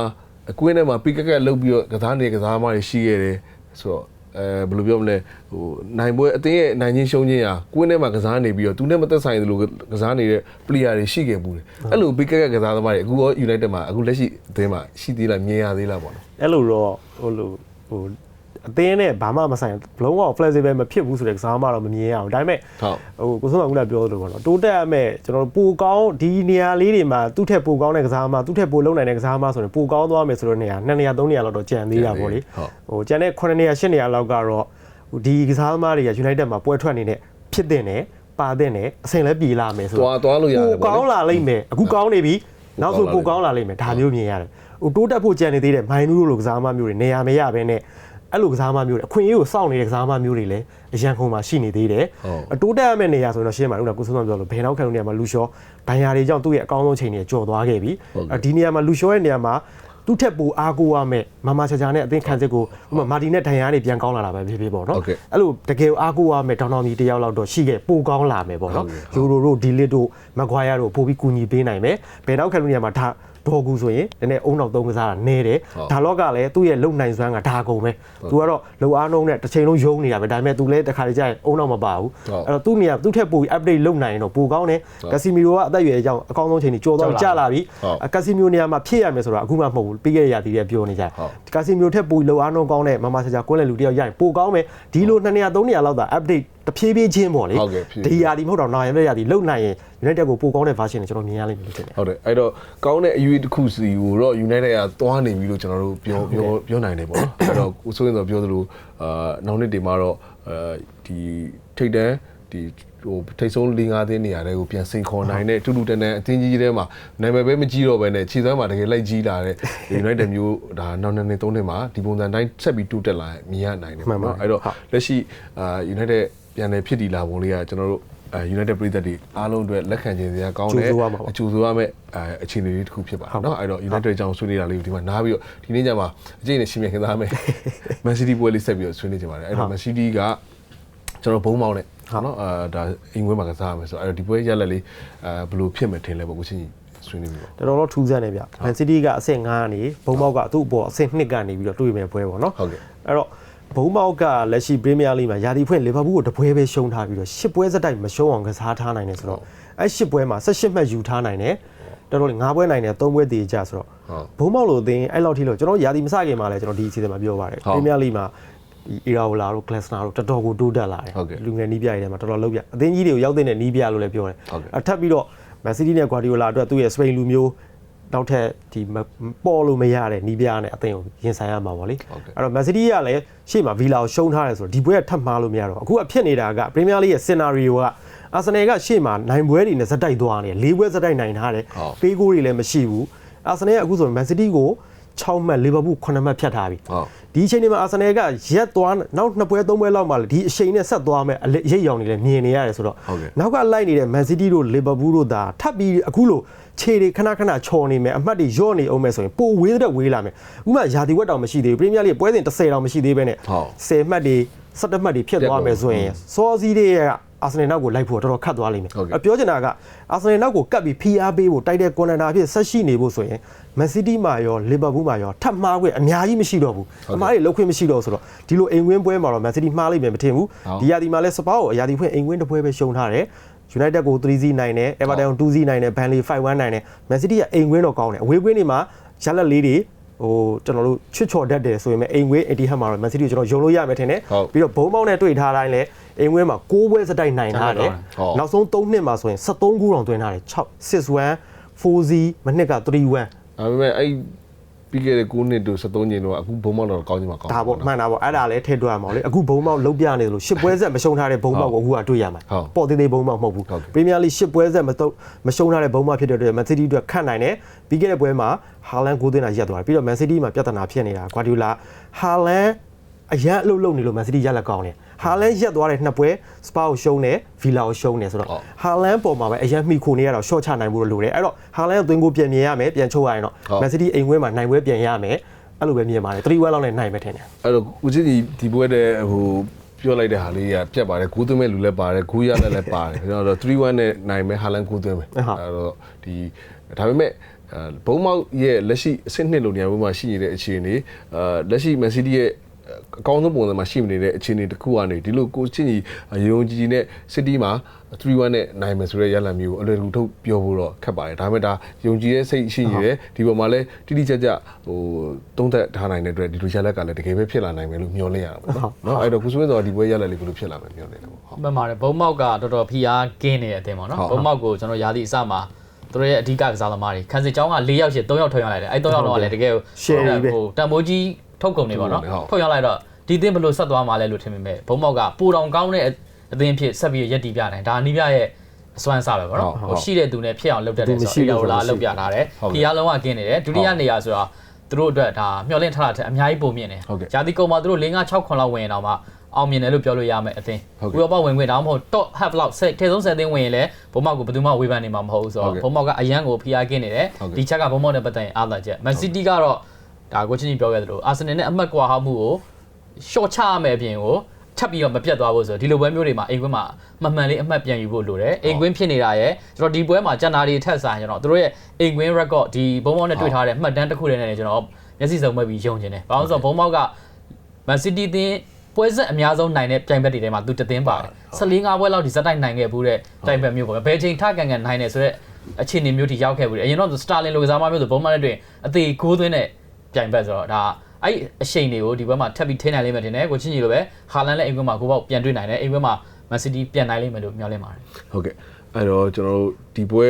အကွင်းထဲမှာပီကက်ကက်လုတ်ပြီးတော့ကစားနေကစားမတွေရှိခဲ့တယ်ဆိုတော့အဲဘယ်လိုပြောမလဲဟိုနိုင်ပွဲအတင်းရဲ့နိုင်ချင်းရှုံးချင်းဟာကွင်းထဲမှာကစားနေပြီးတော့သူနဲ့မသက်ဆိုင်သလိုကစားနေတဲ့ player တွေရှိခဲ့ဘူးတယ်အဲ့လိုပီကက်ကက်ကစားသမားတွေအခုရော United မှာအခုလက်ရှိအသင်းမှာရှိသေးလားမြင်ရသေးလားပေါ့နော်အဲ့လိုတော့ဟိုလိုဟို အသင်းနဲ့ဘာမှမဆိုင်ဘလုံးက flexible မဖြစ်ဘူးဆိုတဲ့ကစားမှတော့မမြင်ရအောင်ဒါပေမဲ့ဟုတ်ဟိုကိုစုံကခုနပြောသလိုပေါ့နော်တိုးတက်ရမဲ့ကျွန်တော်တို့ပိုကောင်းဒီနေရာလေးတွေမှာသူ့ထက်ပိုကောင်းတဲ့ကစားမှသူ့ထက်ပိုလုံနိုင်တဲ့ကစားမှဆိုရင်ပိုကောင်းသွားမယ်ဆိုတော့နေရာ2နေရာ3နေရာလောက်တော့ကြံသေးတာပေါ့လေဟုတ်ဟိုကျန်တဲ့9နေရာ10နေရာလောက်ကတော့ဟိုဒီကစားသမားတွေက United မှာပွဲထွက်နေတဲ့ဖြစ်တဲ့နဲ့ပါတဲ့နဲ့အဆင်လဲပြေလာမယ်ဆိုတွားတွားလို့ရတယ်ပိုပေါ့ကောင်းလေလာလိမ့်မယ်အခုကောင်းနေပြီနောက်ဆိုပိုကောင်းလာလိမ့်မယ်ဒါမျိုးမြင်ရတယ်ဟိုတိုးတက်ဖို့ကြံနေသေးတဲ့မိုင်းနူးတို့လိုကစားသမားမျိုးတွေနေရာမရဘဲနဲ့ အဲ့လိုကစားသမားမျိုးတွေအခွင့်အရေးကိုစောင့်နေတဲ့ကစားသမားမျိုးတွေလည်းအရန်ခုံမှာရှိနေသေးတယ်ဟုတ်အတိုးတက်ရမယ့်နေရာဆိုရင်တော့ရှင်းပါဦးနော်ကိုစိုးစောပြောလို့ဘယ်နောက်ခံလို့နေရာမှာလူရှောဘိုင်ယာတွေကြောင့်သူ့ရဲ့အကောင်းဆုံးချိန်တွေကြော်သွားခဲ့ပြီဟုတ်ကဲ့အဲ့ဒီနေရာမှာလူရှောရဲ့နေရာမှာသူ့ထက်ပိုအားကိုးရမယ်မမချာချာနဲ့အသင်းခံစစ်ကိုဥပမာမာတီနဲ့ဒိုင်ယာတွေပြန်ကောင်းလာတာပဲဖြစ်ဖြစ်ပေါ့နော်ဟုတ်ကဲ့အဲ့လိုတကယ်အားကိုးရမယ်တောင်တောင်ကြီးတယောက်လောက်တော့ရှိခဲ့ပိုကောင်းလာမယ်ပေါ့နော်ဟုတ်ကဲ့ယူရိုတို့ဒီလစ်တို့မကွာယာတို့ပို့ပြီးကူညီပေးနိုင်မယ်ဘယ်နောက်ခံလို့နေရာမှာဒါ ဒေါ်ကူဆိုရင်နည်းနည်းအုံနောက်သုံးကစားတာနဲတယ်ဟုတ်ဒါလော့ကလည်းသူ့ရဲ့လုံနိုင်စွမ်းကဒါကုန်ပဲသူကတော့လုံအားနှုံးနဲ့တစ်ချိန်လုံးယုံနေတာပဲဒါပေမဲ့သူလည်းတစ်ခါတည်းကျရင်အုံနောက်မပါဘူးဟုတ်အဲ့တော့သူ့နေရာသူ့ထက်ပိုပြီး update လုပ်နိုင်ရင်တော့ပိုကောင်းတယ်ဟုတ်ကက်စီမီရိုကအသက်အရွယ်အကြောင်းအကောင်းဆုံးချိန်ကြီးကြော်တော့ကြော်လာကြာလာပြီဟုတ်ကက်စီမီရိုနေရာမှာဖြည့်ရမယ်ဆိုတော့အခုမှမဟုတ်ဘူးပြီးခဲ့တဲ့ရာသီတည်းပြောနေကြတယ်ဟုတ်ကက်စီမီရိုထက်ပိုပြီးလုံအားနှုံးကောင်းတဲ့မမဆာချာကွင်းလယ်လူတယောက်ရရင်ပိုကောင်းမယ်ဒီလိုနှစ်နေရာသုံးနေရာလောက်သာ update တဖြည်းဖြည်းချင်းပေါ့လေဟုတ်ကဲ့ဖြည်းဖြည်းဒီရာသီမဟုတ်တော့နောက်ရမယ့်ရာသီလုံနိုင်ရင် United ကိုပိုကောင်းတဲ့ version ကိုကျွန်တော်မြင်ရလိမ့်မယ်လို့ထင်တယ်ဟုတ်တယ်အဲ့တော့ကောင်းတဲ့အရွေးတစ်ခုစီကိုတော့ United ကသွားနေပြီလို့ကျွန်တော်တို့ပြောပြောပြောနိုင်တယ်ပေါ့နော်အဲ့တော့ကိုစိုးရင်တော့ပြောသလိုအာနောက်နှစ်ဒီမှာတော့အဲဒီထိတ်တန်းဒီဟိုထိတ်ဆုံး၄၅သင်းနေရာတွေကိုပြန်စင်ခေါ်နိုင်တဲ့တူတူတန်တန်အသင်းကြီးတွေမှာနာမည်ပဲမကြီးတော့ဘဲနဲ့ခြေစွမ်းမှာတကယ်လိုက်ကြီးလာတဲ့ United မျိုးဒါနောက်နှစ်နှစ်သုံးနှစ်မှာဒီပုံစံတိုင်းဆက်ပြီးတိုးတက်လာရင်မြင်ရနိုင်တယ်ပေါ့နော်အဲ့တော့လက်ရှိအာ United ပြန်လည်ဖြစ်တည်လာပုံလေးကကျွန်တော်တို့အဲ United ပြည်သက်တွေအားလုံးအတွက်လက်ခံခြင်းစရာကောင်းတယ်အကျိုးဆိုရမယ့်အဲအခြေအနေလေးတစ်ခုဖြစ်ပါတယ်เนาะအဲ့တော့ United အကြောင်းဆွေးနွေးတာလေးကိုဒီမှာနားပြီးတော့ဒီနေ့ညမှာအကျိနဲ့ရှင်းပြခင်းသားမယ် Man City ပွဲလေးဆက်ပြီးတော့ဆွေးနွေးကြပါတယ်အဲ့တော့ Man City ကကျွန်တော်ဘုံမောင်းနဲ့ဟာเนาะအာဒါအင်္ဂွေးမှာကစားရမယ်ဆိုတော့အဲ့တော့ဒီပွဲရက်လက်လေးအဲဘယ်လိုဖြစ်မယ်ထင်လဲပေါ့ကိုချင်းကြီးဆွေးနွေးပြီးပေါ့ တော်တော်တော့ထူးဆန်းတယ်ဗျ။ Man City ကအဆင့်9ကနေဘုံမောက်ကသူ့အပေါ်အဆင့်2ကနေပြီးတော့တွေ့မယ်ပွဲပေါ့နော် ဟုတ်ကဲ့ အဲ့တော့ ဘုံမောက်ကလက်ရှိ Premier League မှာယာတီဖွင့်လီဗာပူးကိုတပွဲပဲရှုံးထားပြီးတော့10ပွဲစတိုက်မရှုံးအောင်ကစားထားနိုင်တယ်ဆိုတော့အဲ့10ပွဲမှာ18မှတ်ယူထားနိုင်တယ်တော်တော်လေး9ပွဲနိုင်တယ်3ပွဲတည်ကြဆိုတော့ဘုံမောက်လို့အသင်းအဲ့လောက်ထိလို့ကျွန်တော်ယာတီမစခင်မှာလဲကျွန်တော်ဒီအစီအစဉ်မှာပြောပါတယ် Premier League မှာဒီ Iraola တို့ Glasner တို့တော်တော်ကိုတိုးတက်လာတယ်လူငယ်နီးပြတွေထဲမှာတော်တော်လောက်ပြအသင်းကြီးတွေကိုရောက်တဲ့နီးပြလို့လည်းပြောတယ်အထပ်ပြီးတော့ Man City နဲ့ Guardiola အတွက်သူ့ရဲ့ Spain လူမျိုး နောက်ထပ်ဒီပေါ်လို့မရတဲ့နီးပြနဲ့အသင်းကိုရင်ဆိုင်ရမှာပေါ့လေအဲ့တော့ Man City ကလည်းရှေ့မှာ Villa ကိုရှုံးထားတယ်ဆိုတော့ဒီပွဲကထပ်မှားလို့မရတော့အခုကဖြစ်နေတာက Premier League ရဲ့ scenario ကအာဆင်နယ်ကရှေ့မှာနိုင်ပွဲတွေနဲ့ဇက်တိုက်သွားနေတယ်၄ပွဲဇက်တိုက်နိုင်ထားတယ်ပေးကိုတွေလည်းမရှိဘူးအာဆင်နယ်ကအခုဆို Man City ကို6မှတ်လီဗာပူး9မှတ်ဖြတ်ထားပြီဟုတ်ဒီအချိန်ဒီမှာအာဆင်နယ်ကရက်သွားနောက်နှစ်ပွဲသုံးပွဲလောက်မှလည်းဒီအချိန်နဲ့ဆက်သွားမယ်အရိပ်ရောင်နေလည်းမြင်နေရတယ်ဆိုတော့ဟုတ်ကဲ့နောက်ကလိုက်နေတဲ့ Man City တို့ Liverpool တို့ဒါထပ်ပြီးအခုလို ခြေတွေခဏခဏချော်နေမယ်အမှတ်တွေရော့နေအောင်မယ်ဆိုရင်ပိုဝေးတဲ့ဝေးလာမယ်ဥပမာယာတီဝက်တောင်မရှိသေးဘူး Premier League ပွဲစဉ်30တောင်မရှိသေးဘဲနဲ့ဟုတ်10မှတ်တွေ17မှတ်တွေဖြစ်သွားမယ်ဆိုရင်စောစီးတွေရဲ့အာဆင်နယ်နောက်ကိုလိုက်ဖို့တော်တော်ခတ်သွားလိမ့်မယ်ဟုတ်ကဲ့အပြောချင်တာကအာဆင်နယ်နောက်ကိုကပ်ပြီးဖိအားပေးဖို့တိုက်တဲ့ကွန်နတာဖြစ်ဆက်ရှိနေဖို့ဆိုရင် Man City မှာရော Liverpool မှာရောထပ်မှားခွင့်အများကြီးမရှိတော့ဘူးအမားတွေလောက်ခွင့်မရှိတော့ဘူးဆိုတော့ဒီလိုအိမ်ဝင်းပွဲမှာတော့ Man City မှားလိမ့်မယ်မထင်ဘူးဟုတ်ဒီယာဒီမှာလဲစပါးကိုအယာဒီဖွင့်အိမ်ဝင်းတစ်ပွဲပဲရှုံထားတယ် United ကို3-0နိုင်တယ် Everton 2-0နိုင်တယ် Burnley 5-1နိုင်တယ် Man City ကအိမ်ဝင်းတော့ကောင်းတယ်အဝေးကွင်းတွေမှာရလက်လေးတွေဟိုကျွန်တော်တို့ချွတ်ချော်တတ်တယ်ဆိုရင်ပဲအိမ်ဝင်း Etihad မှာတော့ Man City ကိုကျွန်တော်ယုံလို့ရမယ်ထင်တယ်ဟုတ်ပြီးတော့ဘုံပေါင်းနဲ့တွေ့ထားတိုင်းလဲအိမ်ဝင်းမှာ6ပွဲစတိုက်နိုင်ထားတယ်ဟုတ်နောက်ဆုံး3နှစ်မှာဆိုရင်73ခုတောင်တွင်းထားတယ်6 6-1 4-0မနှစ်က3-1ဒါပေမဲ့အဲ့ ပြီးခဲ့တဲ့9နှစ်တို့73ညင်တော့အခုဘုံမောက်တော့ကောင်းချင်မှာကောင်းဒါပေါ့မှန်တာပေါ့အဲ့ဒါလည်းထည့်တွက်ရမှာလေအခုဘုံမောက်လုံးပြနေလို့ရှစ်ပွဲဆက်မရှုံးထားတဲ့ဘုံမောက်ကိုအခုကတွေ့ရမှာဟုတ်ပေါ့သေးသေးဘုံမောက်မဟုတ်ဘူးဟုတ်ကဲ့ပရီးမီးယားလိရှစ်ပွဲဆက်မတော့မရှုံးထားတဲ့ဘုံမောက်ဖြစ်တဲ့အတွက်မန်စီးတီးအတွက်ခတ်နိုင်တယ်ပြီးခဲ့တဲ့ပွဲမှာဟာလန်ကိုးသွင်းတာရက်သွားတယ်ပြီးတော့မန်စီးတီးမှာပြဿနာဖြစ်နေတာဂွာဒီယိုလာဟာလန် အရန်အလုပ်လုပ်နေလို့မန်စီးတီးရက်လက်ကောင်းတယ်ဟာလန်ရက်သွားတဲ့နှစ်ပွဲစပါကိုရှုံးတယ်ဗီလာကိုရှုံးတယ်ဆိုတော့ဟုတ်ဟာလန်ပေါ်မှာပဲအရန်မိခိုနေရတော့ရှော့ချနိုင်ဖို့လိုတယ်အဲ့တော့ဟာလန်ကိုသွင်းကိုပြန်မြင်ရမယ်ပြန်ချုပ်ရရင်တော့ဟုတ်မန်စီးတီးအိမ်ဝဲမှာနိုင်ပွဲပြန်ရမယ်အဲ့လိုပဲမြင်ပါတယ်3-1လောက်နဲ့နိုင်မယ်ထင်တယ်အဲ့တော့ဦးချင်းကြီးဒီပွဲတဲ့ဟိုပြောလိုက်တဲ့ဟာလေးကပြတ်ပါတယ်ဂိုးသွင်းမဲ့လူလည်းပါတယ်ဂိုးရလည်းလည်းပါတယ်ကျွန်တော်တို့3-1နဲ့နိုင်မဲ့ဟာလန်ဂိုးသွင်းမယ်ဟုတ်အဲ့တော့ဒီဒါပေမဲ့အဲဘုံမောက်ရဲ့လက်ရှိအဆင့်နှစ်လုံနေရာဘုံမှာရှိနေတဲ့အခြေအနေအဲလက်ရှိမန်စီးတီးရဲ့ အကောင်းဆုံးပုံစံမှာရှိမနေတဲ့အခြေအနေတစ်ခုကနေဒီလိုကိုချင်းကြီးရုံကြီးကြီးနဲ့ City မှာ3-1နဲ့နိုင်မယ်ဆိုတဲ့ရလဒ်မျိုးကိုအလွယ်တကူထုတ်ပြောဖို့တော့ခက်ပါတယ်ဒါပေမဲ့ဒါယုံကြည်တဲ့စိတ်ရှိနေတယ်ဒီပေါ်မှာလည်းတိတိကျကျဟိုသုံးသက်ထားနိုင်တဲ့အတွက်ဒီလိုရလဒ်ကလည်းတကယ်ပဲဖြစ်လာနိုင်မယ်လို့မျှော်လင့်ရတာပေါ့နော်အဲ့တော့ခုဆိုရင်တော့ဒီပွဲရလဒ်လေးဘယ်လိုဖြစ်လာမယ်မျှော်လင့်တယ်ပေါ့ဟုတ်မှန်ပါတယ်ဘုံမောက်ကတော်တော်ဖိအားကင်းနေတဲ့အတင်ပေါ့နော်ဘုံမောက်ကိုကျွန်တော်ရာသီအစမှာသူတို့ရဲ့အဓိကကစားသမားတွေခန်းစစ်ချောင်းက၄ယောက်ရှိ၃ယောက်ထွက်ရလိုက်တယ်အဲ၃ယောက်တော့လည်းတကယ်ဟိုတန်မိုးကြီး ထုတ်ကုန်နေပေါ့နော်ဟုတ်ထုတ်ရလိုက်တော့ဒီအတင်းဘယ်လိုဆက်သွားမှာလဲလို့ထင်မိမဲ့ဘုံမောက်ကပူတောင်ကောင်းတဲ့အတင်းဖြစ်ဆက်ပြီးရက်တီပြနိုင်ဒါအနိပြရဲ့အစွမ်းစားပဲပေါ့နော်ဟုတ်ဟုတ်ဟိုရှိတဲ့သူနဲ့ဖြစ်အောင်လုပ်တတ်တယ်သူမရှိဆိုဘူးတော့ဆိုဒီတော့လာလုပ်ပြထားတယ်ဟုတ်ကဲ့ဒီအားလုံးကကင်းနေတယ်ဒုတိယနေရာဆိုတော့သူတို့အတွက်ဒါမျှော်လင့်ထားတာတဲ့အများကြီးပုံမြင့်တယ်ဟုတ်ကဲ့ဂျာတိကုံမှာသူတို့၄၅6ခွန်လောက်ဝင်ရင်တော့မှအောင်မြင်တယ်လို့ပြောလို့ရမယ်အတင်းဟုတ်ကဲ့ဥရောပဝင်ခွင့်ဒါမှမဟုတ် top half လောက်ဆက်ထဲဆုံးဆက်သိန်းဝင်ရင်လည်းဘုံမောက်ကိုဘယ်သူမှဝေဖန်နေမှာမဟုတ်ဘူးဆိုဟုတ်တော့ကဲ့ဘုံမောက်ကအရန်ကိုဖိအားကင်းနေတယ်ဟုတ်ကဲ့ဒီချက်ကဘုံမောက်နဲ့ပတ်သက်ရင်အားသာချက် Man City ကတော့ ဒါကိုချင်းကြီးပြောခဲ့သလိုအာဆင်နယ်နဲ့အမှတ်ကွာဟမှုကို short ချရမယ်အပြင်ကိုထပ်ပြီးတော့မပြတ်သွားဖို့ဆိုတော့ဒီလိုပွဲမျိုးတွေမှာအိမ်ကွင်းမှာမှန်မှန်လေးအမှတ်ပြန်ယူဖို့လိုတယ်အိမ်ကွင်းဖြစ်နေတာရယ်ကျွန်တော်ဒီပွဲမှာကျန်တာတွေထက်ဆိုင်ကျွန်တော်တို့ရဲ့အိမ်ကွင်း record ဒီဘုံမောက်နဲ့တွေ့ထားတဲ့မှတ်တမ်းတစ်ခုတည်းနဲ့ကျွန်တော်မျက်စိစုံမဲ့ပြီးယုံကျင်တယ်ဘာလို့လဲဆိုတော့ဘုံမောက်က Man City တင်းပွဲဆက်အများဆုံးနိုင်တဲ့ပြိုင်ဘက်တွေထဲမှာသူတသင်းပါတယ်14 5ပွဲလောက်ဒီဇက်တိုက်နိုင်ခဲ့ဘူးတဲ့ပြိုင်ဘက်မျိုးပေါ့ဘယ်ချိန်ထကန်ကန်နိုင်တယ်ဆိုတော့အခြေအနေမျိုးထိရောက်ခဲ့ဘူးတယ်အရင်တော့ Starling လိုကစားမမျိုးဆိုဘုံမနဲ့တွင်အသေးကိုးသွင်းတဲ့ ပြိုင်ဘက်ဆိုတော့ဒါအဲ့အရှိန်တွေကိုဒီဘက်မှာထပ်ပြီးထိနိုင်လိမ့်မယ်ထင်တယ်ကိုချင်းကြီးလိုပဲဟာလန်လည်းအိမ်ဘက်မှာကိုပေါ့ပြန်တွေ့နိုင်တယ်အိမ်ဘက်မှာ Man City ပြန်နိုင်လိမ့်မယ်လို့မျှော်လင့်ပါတယ်ဟုတ်ကဲ့အဲ့တော့ကျွန်တော်တို့ဒီပွဲ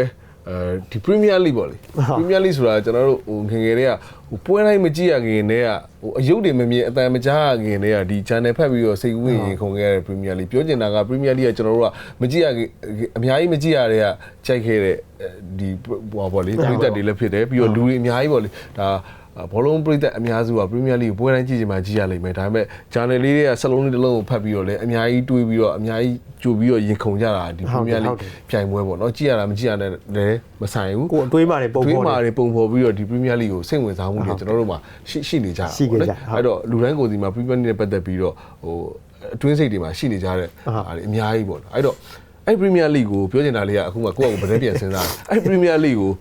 အဲဒီ Premier League ပေါ့လေ Premier League ဆိုတာကျွန်တော်တို့ဟိုငယ်ငယ်တွေကဟိုပွဲတိုင်းမကြည့်ရခင်တည်းကဟိုအယုတ်တွေမမြင်အတန်မကြားရခင်တည်းကဒီ channel ဖတ်ပြီးတော့စိတ်ကူးဝင်ရင်ခုန်ခဲ့ရတဲ့ Premier League ပြောချင်တာက Premier League ကကျွန်တော်တို့ကမကြည့်ရခင်အများကြီးမကြည့်ရတဲ့ကကြိုက်ခဲ့တဲ့ဒီဟိုပေါ့လေပြည်သက်တွေလည်းဖြစ်တယ်ပြီးတော့လူတွေအများကြီးပေါ့လေဒါ ဘောလုံးပြည်သက်အများစုက Premier League ကိုပွဲတိုင်းကြည့်ချင်မှကြည့်ရလိမ့်မယ်ဒါပေမဲ့ channel လေးတွေကစလုံးလေးတစ်လုံးကိုဖတ်ပြီးတော့လည်းအများကြီးတွေးပြီးတော့အများကြီးကြိုပြီးတော့ရင်ခုန်ကြတာဒီ Premier League ပြိုင်ပွဲပေါ့နော်ကြည့်ရတာမကြည့်ရတဲ့လည်းမဆိုင်ဘူးကိုယ်အတွေးမှတွေပုံတွေးပေါ်မာတယ်တွေပုံဖော်ပြီးတော့ဒီ Premier League ကိုစိတ်ဝင်စားမှုတွေကျွန်တော်တို့မှာရှိရှိနေကြတာရှိခဲ့ကြအဲ့တော့လူတိုင်းကိုယ်စီမှာ Premier League နဲ့ပတ်သက်ပြီးတော့ဟိုအတွင်းစိတ်တွေမှာရှိနေကြတဲ့ဟာတွေအများကြီးပေါ့နော်အဲ့တော့အဲ့ Premier League ကိုပြောချင်တာလေးကအခုမှကိုယ့်အကိုဗတဲ့ပြန်စဉ်းစားတယ်အဲ့ Premier League ကို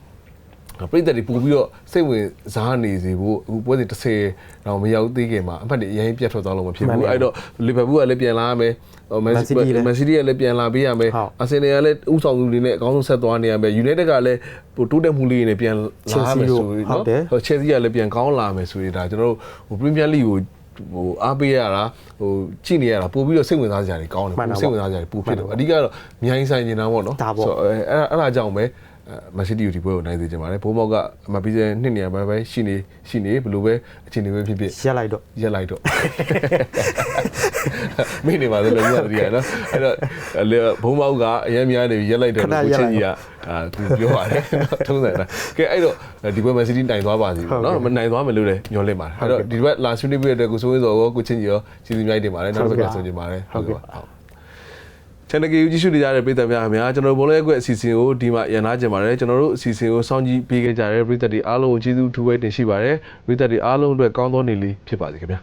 ပြည်သက်တွေပို့ပြီးတော့စိတ်ဝင်စားနေစေဖို့အခုပွဲစဉ်30တော့မရောက်သေးခင်မှာအမှတ်တွေအရင်ပြတ်ထွက်သွားလို့မဖြစ်ဘူးအဲ့တော့လီဗာပူးကလည်းပြန်လာရမယ်မန်စီးတီးမန်စီးတီးကလည်းပြန်လာပေးရမယ်အာဆင်နယ်ကလည်းဥဆောင်သူတွေနဲ့အကောင်းဆုံးဆက်သွားနေရမယ်ယူနိုက်တက်ကလည်းဟိုတိုးတက်မှုလေးတွေနဲ့ပြန်လာရမယ်ဆိုရင်နော်ဟိုချယ်ဆီကလည်းပြန်ကောင်းလာမယ်ဆိုရင်ဒါကျွန်တော်တို့ဟိုပရီးမီးယားလိကိုဟိုအားပေးရတာဟိုကြည့်နေရတာပို့ပြီးတော့စိတ်ဝင်စားစရာတွေကောင်းတယ်ပိုစိတ်ဝင်စားစရာတွေပိုဖြစ်တယ်အဓိကတော့မြိုင်းဆိုင်နေတာပေါ့နော်အဲ့အဲ့ဒါကြောင့်ပဲ မန်စီးတီးကိုဒီပွဲကိုနိုင်စေချင်ပါတယ်ဘိုးမောက်ကအမပြီးတဲ့နှစ်နေရာပဲပဲရှိနေရှိနေဘယ်လိုပဲအခြေအနေပဲဖြစ်ဖြစ်ရက်လိုက်တော့ရက်လိုက်တော့မင်းနေပါသလိုရက်တည်းရနော်အဲ့တော့ဘုံမောက်ကအရင်များနေရက်လိုက်တယ်ကိုချင်းကြီးကအာသူပြောပါတယ်နော်ထုံးစံလားကဲအဲ့တော့ဒီပွဲမန်စီးတီးနိုင်သွားပါစီနော်မနိုင်သွားမယ်လို့လည်းညွှန်လင့်ပါတယ်အဲ့တော့ဒီဘက်လာဆွေးနွေးပြတဲ့ကိုစိုးဝင်းစောကိုကိုချင်းကြီးရောစီစဉ်မြိုက်တင်ပါတယ်နောက်တစ်ခါဆိုကြပါတယ်ဟုတ်ကဲ့ဟုတ် channel ကြီးကြည့်ရှုနေကြတဲ့ပရိသတ်များခင်ဗျာကျွန်တော်ဘုံလဲကွက်အစီအစဉ်ကိုဒီမှာရန်နာကြင်ပါတယ်ကျွန်တော်တို့အစီအစဉ်ကိုစောင့်ကြည့်ပေးခဲ့ကြတဲ့ပရိသတ်တွေအားလုံးကိုကျေးဇူးထူးပဲတင်ရှိပါတယ်ပရိသတ်တွေအားလုံးအတွက်ကောင်းသောနေ့လေးဖြစ်ပါစေခင်ဗျာ